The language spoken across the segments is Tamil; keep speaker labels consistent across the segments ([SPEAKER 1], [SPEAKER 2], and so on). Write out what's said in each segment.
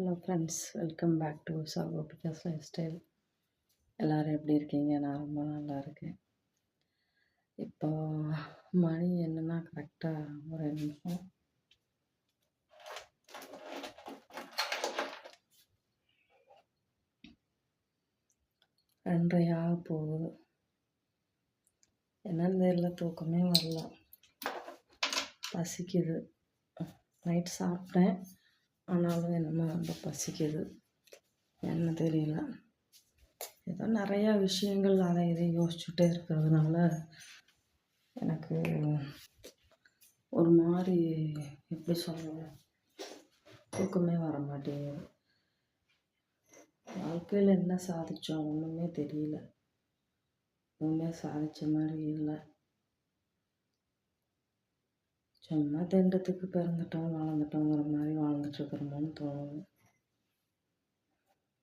[SPEAKER 1] Hello friends welcome back to சாகோபிகாஸ் lifestyle எல்லோரும் எப்படி இருக்கீங்க? நான் ரொம்ப நல்லா இருக்கேன். இப்போ மணி என்னென்னா கரெக்டாக ஒரு நிமிஷம். ரெண்டரையாக போகுது. என்னன்னு தெரியல தூக்கமே வரல. பசிக்குது. நைட் சாப்பிட்டேன். ஆனாலும் என்னமோ ரொம்ப பசிக்குது. என்ன தெரியல. ஏதோ நிறையா விஷயங்கள் அதை இதை யோசிச்சுட்டே இருக்கிறதுனால எனக்கு ஒரு மாதிரி எப்படி சொல்கிறது தூக்கமே வர மாட்டேங்குது. வாழ்க்கையில் என்ன சாதித்தோம் ஒன்றுமே தெரியல. ஒன்றுமே சாதித்த மாதிரி இல்லை. சும்மா திண்டத்துக்கு பிறந்துட்டோம் வளர்ந்துட்டோங்கிற மாதிரி வாழ்ந்துட்டுருக்குறோமோன்னு தோணும்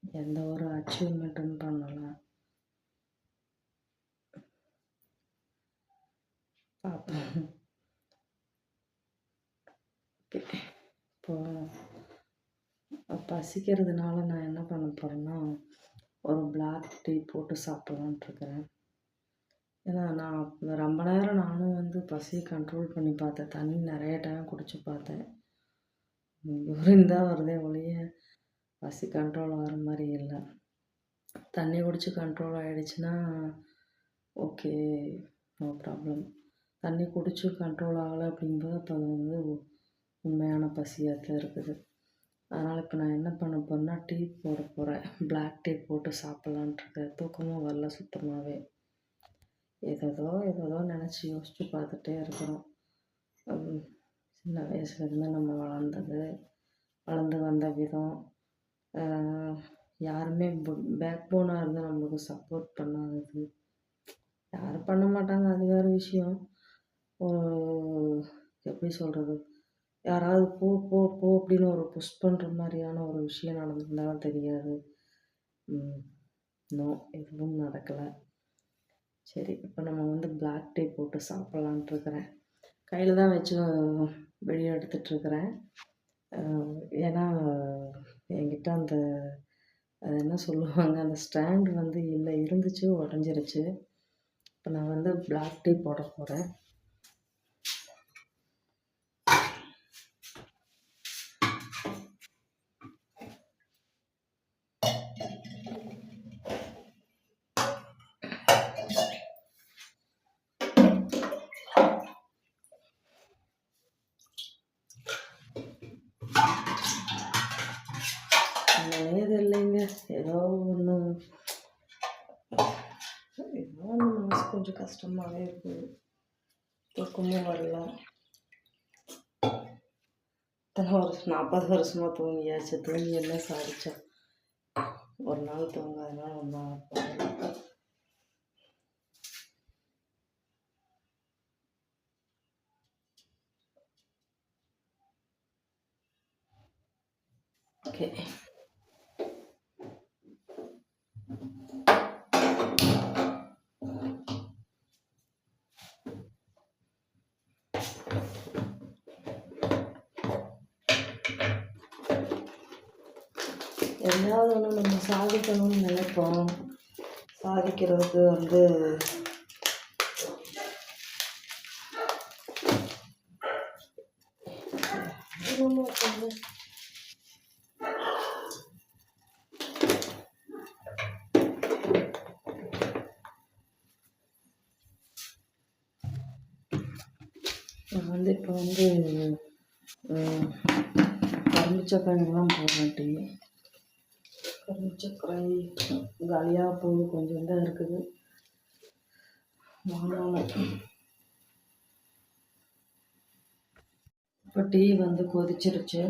[SPEAKER 1] எந்த ஒரு அச்சீவ்மெண்ட்டும் பண்ணலை. பார்ப்போம் இப்போ பசிக்கிறதுனால நான் என்ன பண்ண போகிறேன்னா ஒரு பிளாக் டீ போட்டு சாப்பிட்லான்ட்டுருக்குறேன் ஏன்னா நான் ரொம்ப நேரம் நானும் வந்து பசியை கண்ட்ரோல் பண்ணி பார்த்தேன். தண்ணி நிறைய டைம் குடிச்சு பார்த்தேன். யூரின் தான் வருதே ஒழிய பசி கண்ட்ரோல் ஆகிற மாதிரி இல்லை. தண்ணி குடிச்சு கண்ட்ரோல் ஆகிடுச்சுன்னா ஓகே நோ ப்ராப்ளம் தண்ணி குடிச்சு கண்ட்ரோல் ஆகலை அப்படிங்கும்போது அப்போ அது வந்து உண்மையான பசியாக தான் இருக்குது. அதனால் இப்போ நான் என்ன பண்ண போகிறேன்னா டீ போட போகிறேன் பிளாக் டீ போட்டு சாப்பிட்லான்ட்ருக்கேன் தூக்கமும் வரல சுத்தமாகவே ஏதேதோ ஏதேதோ நினச்சி யோசித்து பார்த்துட்டே இருக்கிறோம். சின்ன வயசுலேருந்து நம்ம வளர்ந்தது வளர்ந்து வந்த விதம். யாருமே பேக் போனாக இருந்து நம்மளுக்கு சப்போர்ட் பண்ணாதது. யாரும் பண்ண மாட்டாங்க அது வேறு விஷயம். ஒரு எப்படி சொல்கிறது யாராவது போ போ போ அப்படின்னு ஒரு புஷ் பண்ணுற மாதிரியான ஒரு விஷயம் நடந்திருந்தாலும் தெரியாது. நோ எதுவும் நடக்கலை. சரி இப்போ நம்ம வந்து பிளாக் டீ போட்டு சாப்பிட்லான்ட்டு இருக்கிறேன் கையில் தான் வச்சு வெளியே எடுத்துட்ருக்கிறேன். ஏன்னா என்கிட்ட அந்த அது என்ன சொல்லுவாங்க அந்த ஸ்டாண்ட் வந்து இல்லை இருந்துச்சு உடஞ்சிருச்சு. இப்போ நான் வந்து பிளாக் டீ போட போகிறேன் கொஞ்சம் கஷ்டமாகவே இருக்குது தூக்கமும் வரல. இத்தனை வருஷம் நாற்பது வருஷமாக தூங்கியாச்சு. தூங்கி என்ன சாதிச்சோம் ஒரு நாள் தூங்காதனால ஒன்றும் ஓகே எதாவது ஒன்று நம்ம சாதிக்கணும்னு நினைப்போம். சாதிக்கிறதுக்கு வந்து நம்ம இப்போ வந்து கரும்பு சக்கரைலாம் போடுறேன் டீ கரும்பு சக்கரை காலியாக போகுது கொஞ்சம் தான் இருக்குது. வாங்கணும் இப்போ டீ வந்து கொதிச்சிருச்சு.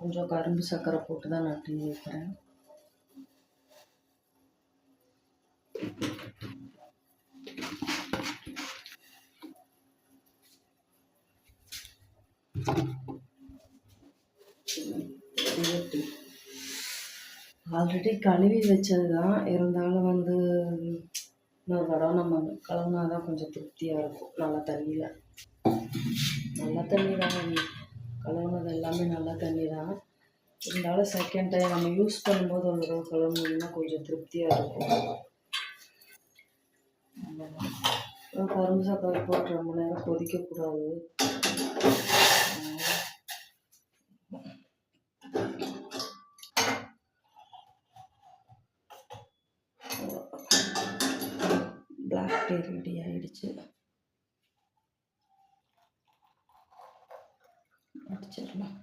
[SPEAKER 1] கொஞ்சம் கரும்பு சர்க்கரை போட்டு தான் நான் டீ வைக்கிறேன். டீ ஆல்ரெடி கழுவி வச்சது தான் இருந்தாலும் வந்து இன்னொரு தடவை நம்ம கழுவுனா தான் கொஞ்சம் திருப்தியாக இருக்கும். நல்ல தண்ணியில். நல்ல தண்ணி தான் கழுவுனது எல்லாமே நல்ல தண்ணி தான் இருந்தாலும் செகண்ட் டைம் நம்ம யூஸ் பண்ணும்போது ஒரு தடவை கழுவுனோம்னா கொஞ்சம் திருப்தியாக இருக்கும். கரும்பு சாப்பாடு போட்டு ரொம்ப நேரம் கொதிக்கக்கூடாது. பிளாக் டீ ரெடி ஆகிடுச்சு அடிச்சிடலாம்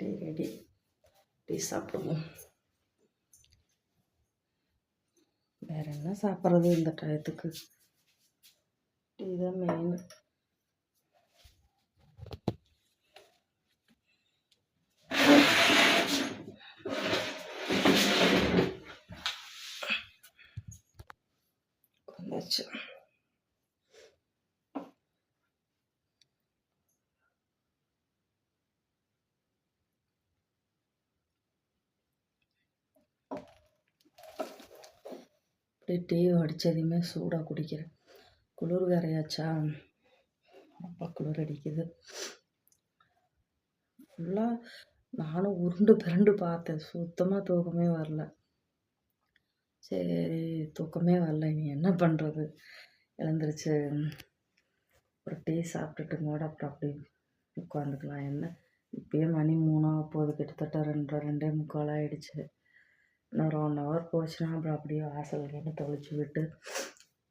[SPEAKER 1] டீ ரெடி. டீ சாப்பிடுவோம் வேறு என்ன சாப்பிட்றது இந்த டயத்துக்கு? இதுதான் மெயின் வந்தாச்சு அப்படியே டீ அடித்ததையுமே சூடாக குடிக்கிறேன். குளிர் வேறையாச்சா? அப்பா குளிர் அடிக்குது. ஃபுல்லாக நானும் உருண்டு பிறண்டு பார்த்தேன். சுத்தமாக தூக்கமே வரல. சரி தூக்கமே வரல. நீ என்ன பண்ணுறது எழுந்திரிச்சு ஒரு டீ சாப்பிட்டுட்டு கூட அப்புறம் அப்படி உட்காந்துக்கலாம். என்ன? இப்பயே மணி மூணாக போகுது. கிட்டத்தட்ட ரெண்டு ரெண்டே முக்கால் ஆகிடுச்சு இன்னும் ஒரு ஒன் ஹவர் போச்சுன்னா அப்புறம் அப்படியே வாசல் கீழே தொலைச்சி விட்டு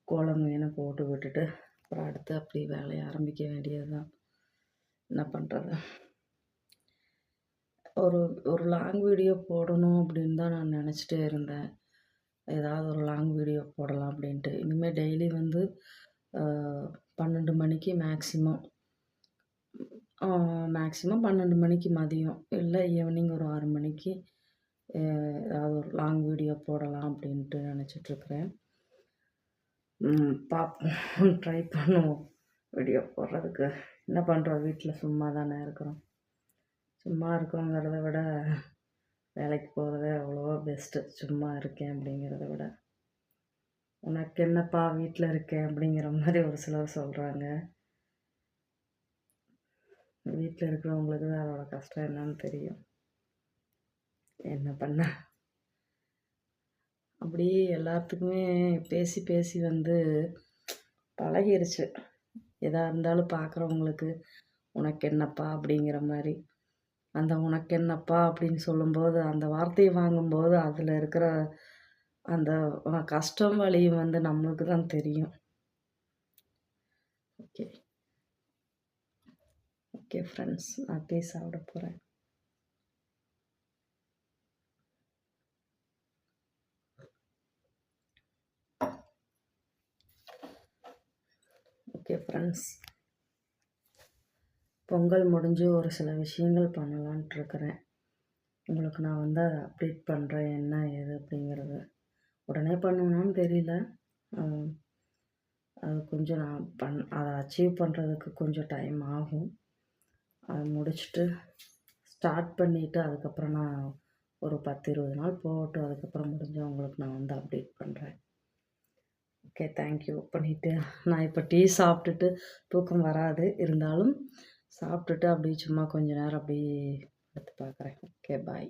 [SPEAKER 1] கோலம் மீனை போட்டு விட்டுட்டு அப்புறம் அடுத்து அப்படி வேலையை ஆரம்பிக்க வேண்டியது தான் என்ன பண்ணுறது ஒரு ஒரு லாங் வீடியோ போடணும் அப்படின்னு தான் நான் நினச்சிட்டே இருந்தேன். ஏதாவது ஒரு லாங் வீடியோ போடலாம் அப்படின்ட்டு. இனிமேல் டெய்லி வந்து பன்னெண்டு மணிக்கு மேக்ஸிமம் மேக்ஸிமம் பன்னெண்டு மணிக்கு மதியம். இல்லை ஈவினிங் ஒரு ஆறு மணிக்கு ஏதாவது ஒரு லாங் வீடியோ போடலாம் அப்படின்ட்டு நினச்சிட்ருக்குறேன் பார்ப்போம் ட்ரை பண்ணுவோம். வீடியோ போடுறதுக்கு. என்ன பண்ணுறோம் வீட்டில் சும்மா தானே இருக்கிறோம். சும்மா இருக்கோங்கிறத விட வேலைக்கு போகிறதே அவ்வளோவா பெஸ்ட்டு சும்மா இருக்கேன் அப்படிங்கிறத விட. உனக்கு என்னப்பா வீட்டில் இருக்கேன் அப்படிங்கிற மாதிரி ஒரு சிலர் சொல்கிறாங்க வீட்டில் இருக்கிறவங்களுக்கு தான் அதோட கஷ்டம் என்னன்னு தெரியும். என்ன பண்ண அப்படியே எல்லாத்துக்குமே பேசி பேசி வந்து பழகிருச்சு. எதாக இருந்தாலும் பார்க்குறவங்களுக்கு உனக்கு என்னப்பா அப்படிங்கிற மாதிரி. அந்த உனக்கு என்னப்பா அப்படின்னு சொல்லும்போது அந்த வார்த்தையை வாங்கும்போது அதில் இருக்கிற அந்த கஷ்டம் வலியும் வந்து நம்மளுக்கு தான் தெரியும். ஓகே ஓகே ஃப்ரெண்ட்ஸ் நான் பேச சாப்பிட போகிறேன் ஓகே ஃப்ரெண்ட்ஸ் பொங்கல் முடிஞ்சு ஒரு சில விஷயங்கள் பண்ணலான்ட்டு இருக்கிறேன். உங்களுக்கு நான் வந்து அதை அப்டேட் பண்ணுறேன் என்ன ஏது அப்படிங்கிறது. உடனே பண்ணுவேனான்னு தெரியல. அது கொஞ்சம் நான் பண் அதை அச்சீவ் பண்ணுறதுக்கு கொஞ்சம் டைம் ஆகும். அதை முடிச்சுட்டு ஸ்டார்ட் பண்ணிவிட்டு அதுக்கப்புறம் நான் ஒரு பத்து இருபது நாள் போகட்டும். அதுக்கப்புறம் முடிஞ்சு உங்களுக்கு நான் வந்து அப்டேட் பண்ணுறேன் ஓகே தேங்க்யூ பண்ணிவிட்டு நான் இப்போ டீ சாப்பிட்டுட்டு தூக்கம் வராது. இருந்தாலும் சாப்பிட்டுட்டு அப்படியே சும்மா கொஞ்ச நேரம் அப்படியே எடுத்து பார்க்குறேன் ஓகே பாய்